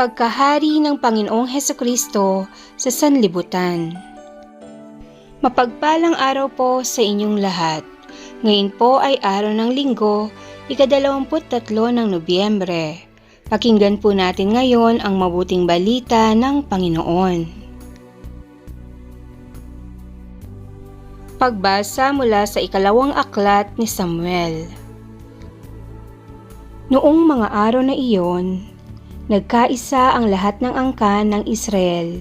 Pagkahari ng Panginoong Heso Kristo sa sanlibutan. Mapagpalang araw po sa inyong lahat. Ngayon po ay araw ng linggo, ikadalawamput tatlo ng Nobyembre. Pakinggan po natin ngayon ang mabuting balita ng Panginoon. Pagbasa mula sa ikalawang aklat ni Samuel. Noong mga araw na iyon, nagkaisa ang lahat ng angkan ng Israel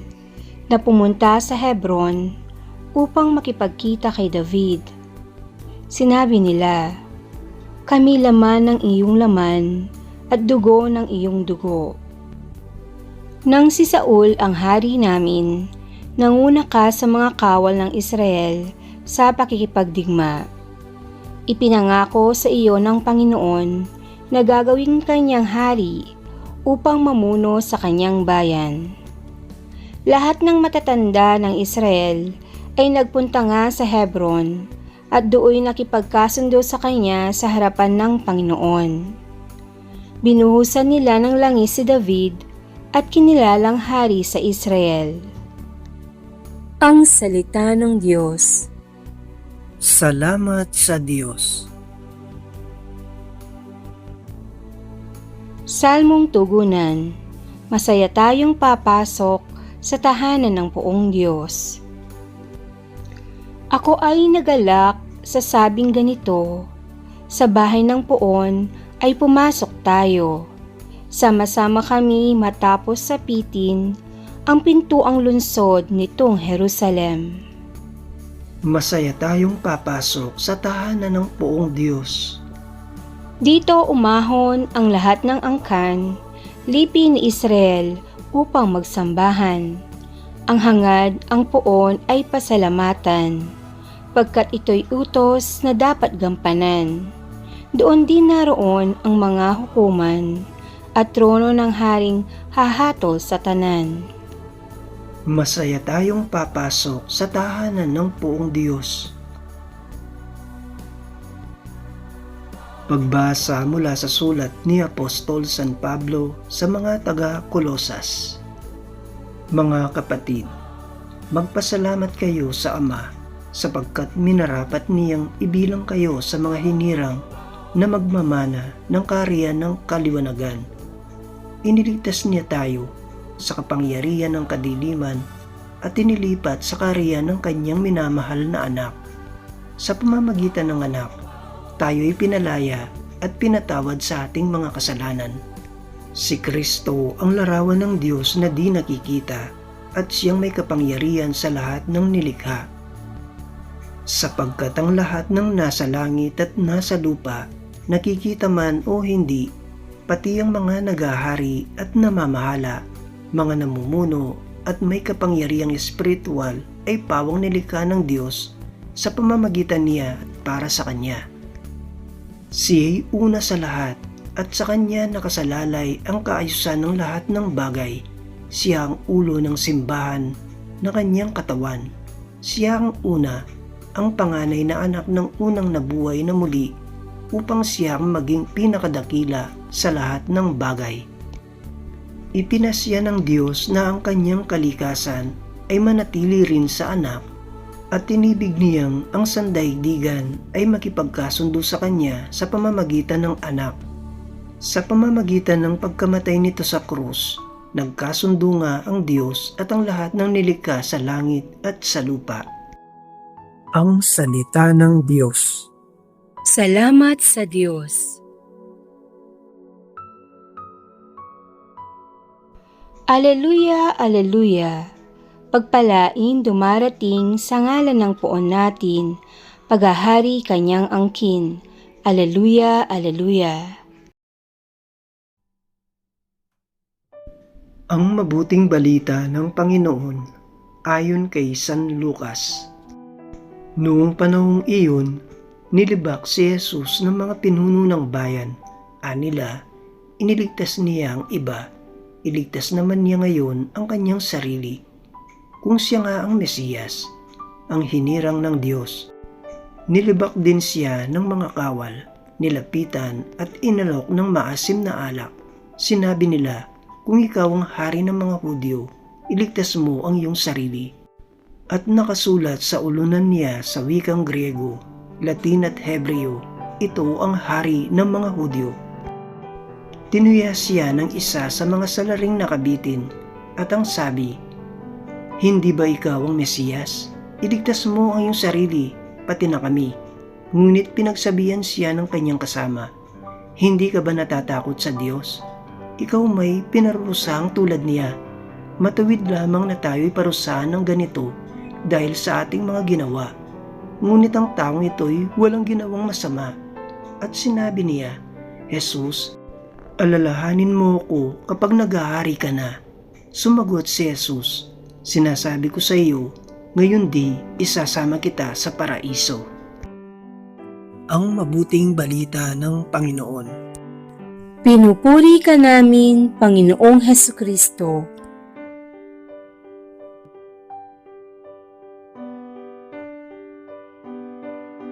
na pumunta sa Hebron upang makipagkita kay David. Sinabi nila, Kami laman ng iyong laman at dugo ng iyong dugo. Nang si Saul ang hari namin, nanguna ka sa mga kawal ng Israel sa pakikipagdigma. Ipinangako sa iyo ng Panginoon na gagawing kanyang hari upang mamuno sa kanyang bayan. Lahat ng matatanda ng Israel ay nagpunta nga sa Hebron at dooy nakipagkasundo sa kanya sa harapan ng Panginoon. Binuhusan nila ng langis si David at kinilalang hari sa Israel. Ang Salita ng Diyos Salamat sa Diyos. Salmong Tugunan Masaya tayong papasok sa tahanan ng poong Diyos. Ako ay nagalak sa sabing ganito, sa bahay ng poon ay pumasok tayo. Sama-sama kami matapos sapitin ang pintuang lunsod nitong Jerusalem. Masaya tayong papasok sa tahanan ng poong Diyos. Dito umahon ang lahat ng angkan, lipi ni Israel upang magsambahan. Ang hangad, ang poon ay pasalamatan, pagkat ito'y utos na dapat gampanan. Doon din naroon ang mga hukuman at trono ng haring hahatol sa tanan. Masaya tayong papasok sa tahanan ng poong Diyos. Pagbasa mula sa sulat ni Apostol San Pablo sa mga taga-Kolosas. Mga kapatid, magpasalamat kayo sa Ama sapagkat minarapat niyang ibilang kayo sa mga hinirang na magmamana ng kariyan ng kaliwanagan. Iniligtas niya tayo sa kapangyarihan ng kadiliman at inilipat sa kariyan ng kanyang minamahal na anak. Sa pamamagitan ng anak, tayo'y pinalaya at pinatawad sa ating mga kasalanan. Si Kristo ang larawan ng Diyos na di nakikita at siyang may kapangyarihan sa lahat ng nilikha. Sapagkat ang lahat ng nasa langit at nasa lupa, nakikita man o hindi, pati ang mga nagahari at namamahala, mga namumuno at may kapangyarihang espiritual ay pawang nilikha ng Diyos sa pamamagitan niya para sa Kanya. Siya'y una sa lahat at sa kanya nakasalalay ang kaayusan ng lahat ng bagay. Siya ang ulo ng simbahan na kanyang katawan. Siya ang una, ang panganay na anak ng unang nabuhay na muli upang siya ang maging pinakadakila sa lahat ng bagay. Ipinasya ng Diyos na ang kanyang kalikasan ay manatili rin sa anak at tinibig niyang ang sandaigdigan ay makipagkasundo sa kanya sa pamamagitan ng anak. Sa pamamagitan ng pagkamatay nito sa krus, nagkasundo nga ang Diyos at ang lahat ng nilikha sa langit at sa lupa. Ang Salita ng Diyos Salamat sa Diyos. Aleluya, aleluya. Pagpalain dumarating sa ngalan ng poon natin, paghahari kanyang angkin. Aleluya, aleluya. Ang mabuting balita ng Panginoon ayon kay San Lucas. Noong panahong iyon, nilibak si Jesus ng mga pinuno ng bayan. Anila, iniligtas niya ang iba. Iligtas naman niya ngayon ang kanyang sarili kung siya nga ang Mesiyas, ang hinirang ng Diyos. Nilibak din siya ng mga kawal, nilapitan at inalok ng maasim na alak. Sinabi nila, kung ikaw ang hari ng mga Hudyo, iligtas mo ang iyong sarili. At nakasulat sa ulunan niya sa wikang Griego, Latin at Hebreo, ito ang hari ng mga Hudyo. Tinuyas siya ng isa sa mga salaring nakabitin at ang sabi, Hindi ba ikaw ang Mesiyas? Iligtas mo ang iyong sarili, pati na kami. Ngunit pinagsabihan siya ng kanyang kasama, Hindi ka ba natatakot sa Diyos? Ikaw may pinarusang tulad niya. Matuwid lamang na tayo'y parusahan ng ganito dahil sa ating mga ginawa. Ngunit ang taong ito'y walang ginawang masama. At sinabi niya, Jesus, alalahanin mo ko kapag naghahari ka na. Sumagot si Jesus, sinasabi ko sa iyo, ngayon di isasama kita sa paraiso. Ang mabuting balita ng Panginoon. Pinupuri ka namin, Panginoong Heso Kristo.